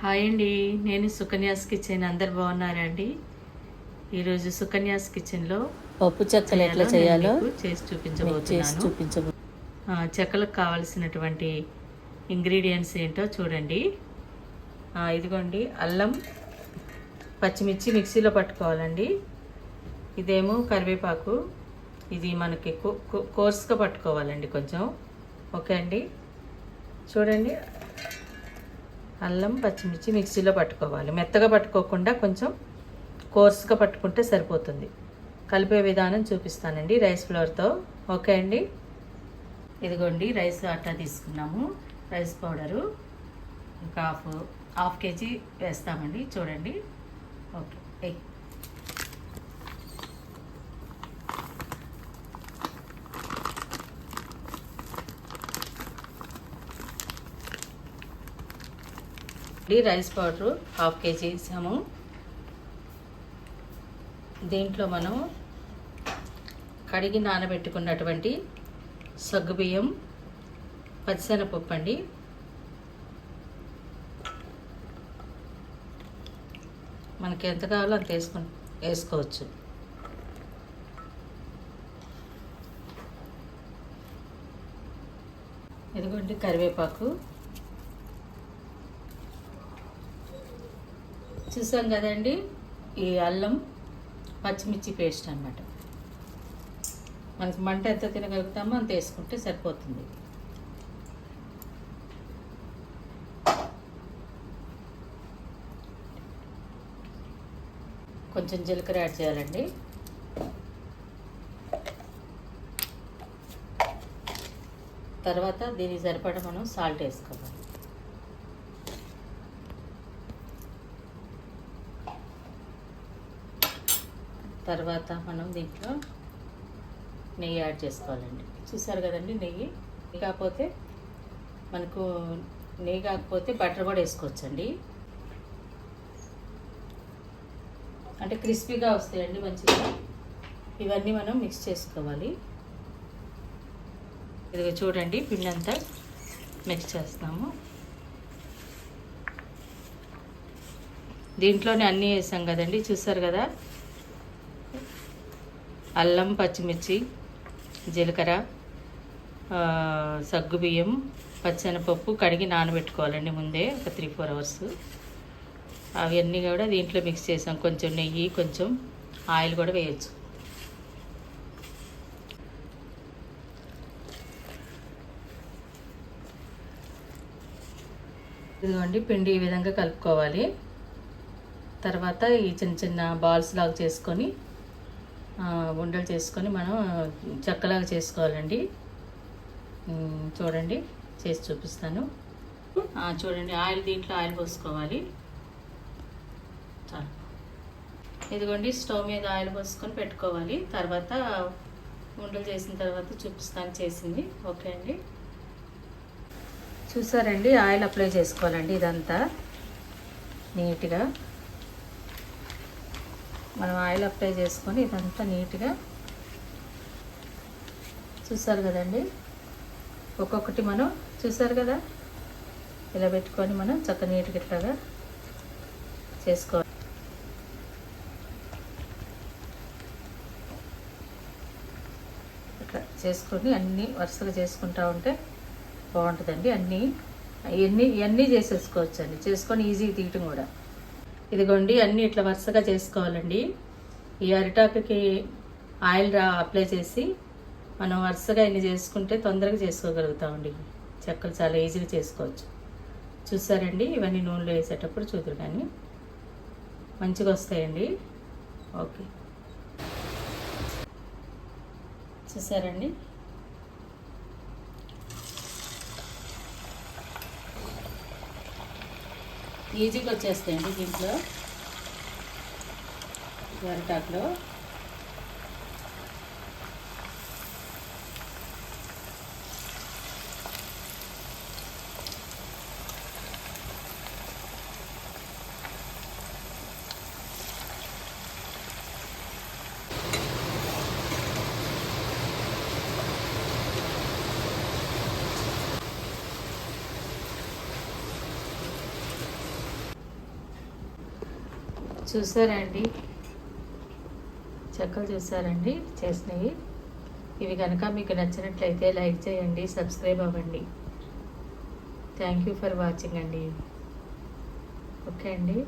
Hi అండి. నేను Sukanya's kitchen. అందరు బాగున్నారా అండి ఈరోజు సుకన్యాస్ కిచెన్లో పప్పు చెక్కలు ఎట్లా చేయాలో చేసి చూపించబోతున్నాను. చూపించబో చెక్కలకు కావలసినటువంటి ఇంగ్రీడియంట్స్ ఏంటో చూడండి. ఇదిగోండి అల్లం పచ్చిమిర్చి మిక్సీలో పట్టుకోవాలండి. ఇదేమో కరివేపాకు. ఇది మనకి కోర్స్గా పట్టుకోవాలండి కొంచెం. ఓకే అండి. చూడండి అల్లం పచ్చిమిర్చి మిక్సీలో పట్టుకోవాలి. మెత్తగా పట్టుకోకుండా కొంచెం కోర్స్గా పట్టుకుంటే సరిపోతుంది. కలిపే విధానం చూపిస్తానండి రైస్ ఫ్లోర్తో ఓకే అండి? ఇదిగోండి రైస్ అట్టా తీసుకున్నాము. రైస్ పౌడరు ఇంకా హాఫ్ హాఫ్ కేజీ వేస్తామండి. చూడండి. Okay egg rice powder half KG వేసాము. దీంట్లో మనం కడిగి నానబెట్టుకున్నటువంటి సగ్గుబియ్యం పచ్చిశనగపప్పు అండి. మనకి ఎంత కావాలో అంత వేసుకు వేసుకోవచ్చు. ఇదిగోండి కరివేపాకు. చూసాం కదండి? ఈ అల్లం పచ్చిమిర్చి పేస్ట్ అన్నమాట. మనకి మంట ఎంత తినగలుగుతామో అంత వేసుకుంటే సరిపోతుంది. కొంచెం జీలకర్ర యాడ్ చేయాలండి. తర్వాత దీనికి సరిపడా మనం సాల్ట్ వేసుకోవాలి. తర్వాత మనం దీంట్లో నెయ్యి యాడ్ చేసుకోవాలండి. చూసారు కదండి నెయ్యి? కాకపోతే మనకు నెయ్యి కాకపోతే బటర్ కూడా వేసుకోవచ్చండి. అంటే క్రిస్పీగా వస్తాయండి మంచిగా. ఇవన్నీ మనం మిక్స్ చేసుకోవాలి. ఇదిగో చూడండి పిండి అంతా మిక్స్ చేస్తాము దీంట్లోనే అన్నీ వేసాం కదండి చూసారు కదా? అల్లం పచ్చిమిర్చి జీలకర్ర సగ్గుబియ్యం పచ్చనపప్పు కడిగి నానబెట్టుకోవాలండి ముందే ఒక త్రీ ఫోర్ అవర్స్. అవన్నీ కూడా దీంట్లో మిక్స్ చేసాం. కొంచెం నెయ్యి కొంచెం ఆయిల్ కూడా వేయచ్చు. ఇదిగోండి పిండి ఈ విధంగా కలుపుకోవాలి. తర్వాత ఈ చిన్న చిన్న బాల్స్ లాగా చేసుకొని ఉండలు చేసుకొని మనం చెక్కలాగా చేసుకోవాలండి. చూడండి చేసి చూపిస్తాను. చూడండి ఆయిల్ దీంట్లో ఆయిల్ పోసుకోవాలి. చాలు. ఇదిగోండి స్టవ్ మీద ఆయిల్ పోసుకొని పెట్టుకోవాలి. తర్వాత ఉండలు చేసిన తర్వాత చూపిస్తాను చేసింది. ఓకే అండి. చూసారండి ఆయిల్ అప్లై చేసుకోవాలండి ఇదంతా. నీట్గా. మనం ఆయిల్ అప్లై చేసుకొని ఇదంతా నీట్గా చూసారు కదండి? ఒక్కొక్కటి మనం చూసారు కదా? ఇలా పెట్టుకొని మనం చక్క నీట్గా ఇట్లాగా చేసుకోవాలి. ఇట్లా చేసుకొని అన్నీ వరుసగా చేసుకుంటా ఉంటే బాగుంటుందండి. అన్నీ ఇవన్నీ ఇవన్నీ చేసేసుకోవచ్చండి? చేసుకొని ఈజీ తీయటం కూడా. ఇదిగోండి అన్నీ ఇట్లా వరుసగా చేసుకోవాలండి. ఈ అరిటాకుకి ఆయిల్ రా అప్లై చేసి మనం వరుసగా ఇన్ని చేసుకుంటే తొందరగా చేసుకోగలుగుతామండి. చెక్కలు చాలా ఈజీగా చేసుకోవచ్చు. చూసారండి ఇవన్నీ నూనెలో వేసేటప్పుడు చూదురు కానీ. మంచిగా వస్తాయండి. ఓకే. చూసారండి? ఈజీగా వచ్చేస్తాయండి దీంట్లో. అరిటాకులో. చూసారా అండి చెక్కలు చూసారండి చేసినవి. ఇవి కనుక మీకు నచ్చినట్లయితే లైక్ చేయండి సబ్స్క్రైబ్ అవ్వండి. థ్యాంక్ యూ ఫర్ వాచింగ్ అండి. ఓకే అండి.